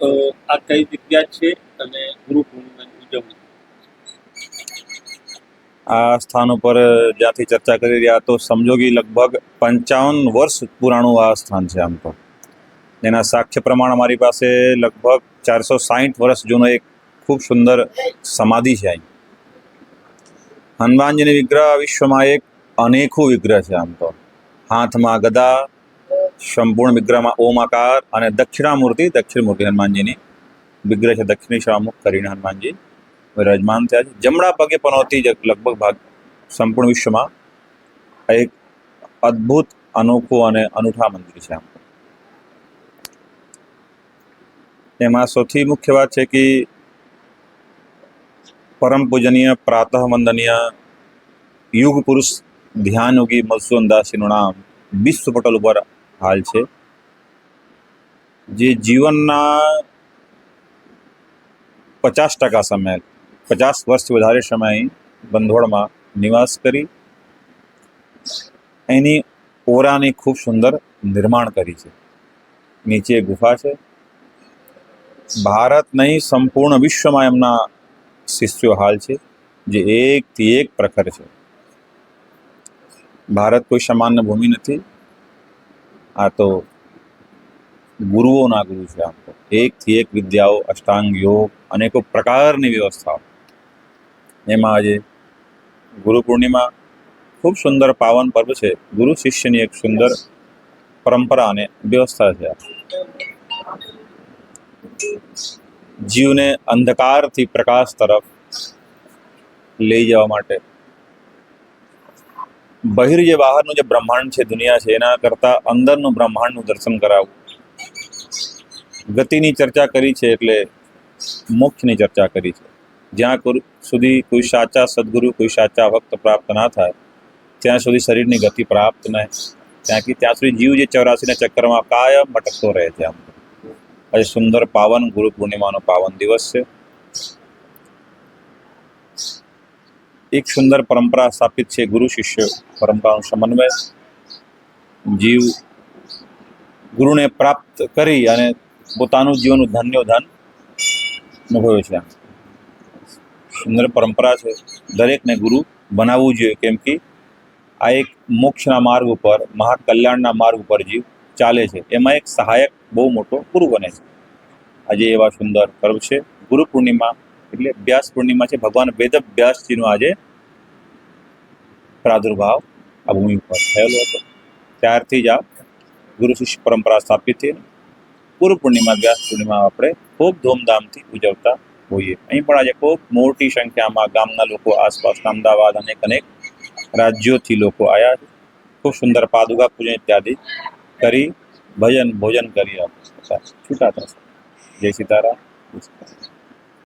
આ કઈ જગ્યા છે અને ગુરુ પૂર્ણિમાની ઉજવણી આ સ્થાન ઉપર જ્યાંથી ચર્ચા કરી રહ્યા તો સમજોગી લગભગ પંચાવન વર્ષ પુરાણું આ સ્થાન છે આમ તો. એના સાક્ષ્ય પ્રમાણ અમારી પાસે લગભગ ચારસો સાહીઠ વર્ષ જૂનો એક ખૂબ સુંદર સમાધિ છે અહીં. હનુમાનજીની વિગ્રહ વિશ્વમાં એક અનેખું વિગ્રહ છે આમ તો. હાથમાં ગદા સંપૂર્ણ વિગ્રહમાં ઓમ આકાર અને દક્ષિણામૂર્તિ દક્ષિણ મૂર્તિ હનુમાનજીની. વિગ્રહ છે દક્ષિણી શામુખ કરીને હનુમાનજી. વિરાજમાન થયા છે. જમણા પગે પનોતી જ લગભગ ભાગ સંપૂર્ણ વિશ્વમાં એક અદ્ભુત, અનોખું અને અનૂઠા મંદિર છે એમાં સૌથી મુખ્ય વાત છે કે પરમ પૂજનીય, પ્રાતઃ વંદનીય, યુગ પુરુષ, ધ્યાન યોગી મધુસૂદન દાસજીનું નામ વિશ્વ પટલ ઉપર હાલ છે. જે જીવનના પચાસ ટકા સમય, પચાસ વર્ષથી વધારે સમય બંધોળમાં નિવાસ કરી, એની ઓરાની ખૂબ સુંદર નિર્માણ કરી છે. નીચે ગુફા છે. ભારત નહીં, સંપૂર્ણ વિશ્વમાં એમના શિષ્યો હાલ છે, જે એકથી એક પ્રખર છે. ભારત કોઈ સામાન્ય ભૂમિ નથી. આ તો ગુરુઓના ગુરુ છે આમ તો. એકથી એક વિદ્યાઓ અષ્ટાંગ યોગ અનેકો પ્રકારની વ્યવસ્થાઓ. એમાં આજે ગુરુ પૂર્ણિમા ખૂબ સુંદર પાવન પર્વ છે. ગુરુ શિષ્યની એક સુંદર પરંપરા અને વ્યવસ્થા છે. જીવને અંધકારથી પ્રકાશ તરફ લઈ જવા માટે બહિર જે બહારનું જે બ્રહ્માંડ છે, દુનિયા છે, એના કરતાં અંદરનું બ્રહ્માંડનું દર્શન કરાવવું ગતિની ચર્ચા કરી છે એટલે મોક્ષની ચર્ચા કરી છે. જ્યાં સુધી કોઈ સાચા સદગુરુ, કોઈ સાચા ભક્ત પ્રાપ્ત ના થાય, ત્યાં સુધી શરીરની ગતિ પ્રાપ્ત ન ત્યાંથી ત્યાં સુધી જીવ જે ચોરાસીના ચક્કરમાં કાયમ ભટકતો રહે છે આમ. આજે સુંદર પાવન ગુરુ પૂર્ણિમાનો પાવન દિવસ છે. એક સુંદર પરંપરા સ્થાપિત છે, ગુરુ શિષ્ય પરંપરાનું સમન્વય. જીવ ગુરુને પ્રાપ્ત કરી અને પોતાનું જીવનનું ધન્યોધન ધન અનુભવે છે. સુંદર પરંપરા છે. દરેકને ગુરુ બનાવવું જોઈએ, કેમ કે આ એક મોક્ષના માર્ગ ઉપર, મહાકલ્યાણના માર્ગ ઉપર જીવ ચાલે છે. એમાં એક સહાયક બહુ મોટો ગુરુ બને છે. આજે એવા સુંદર પર્વ છે. ગુરુ પૂર્ણિમા એટલે વ્યાસ પૂર્ણિમા છે. ભગવાન વેદ વ્યાસજીનો આજે પ્રાદુર્ભાવ આ ભૂમિ ઉપર થયેલો હતો. ત્યારથી જ આ ગુરુ શિષ્ય પરંપરા સ્થાપિત થઈ. ગુરુ પૂર્ણિમા વ્યાસ પૂર્ણિમા આપણે ખૂબ ધૂમધામથી ઉજવતા હોઈએ. અહીં પણ આજે ખૂબ મોટી સંખ્યામાં ગામના લોકો આસપાસના અમદાવાદ અનેક અનેક રાજ્યોથી લોકો આવ્યા છે. ખૂબ સુંદર પાદુકા પૂજન ઇત્યાદિ કરી, ભજન ભોજન કરી આપણે છૂટા થશે. જય સીતારામ જય સીતારામ.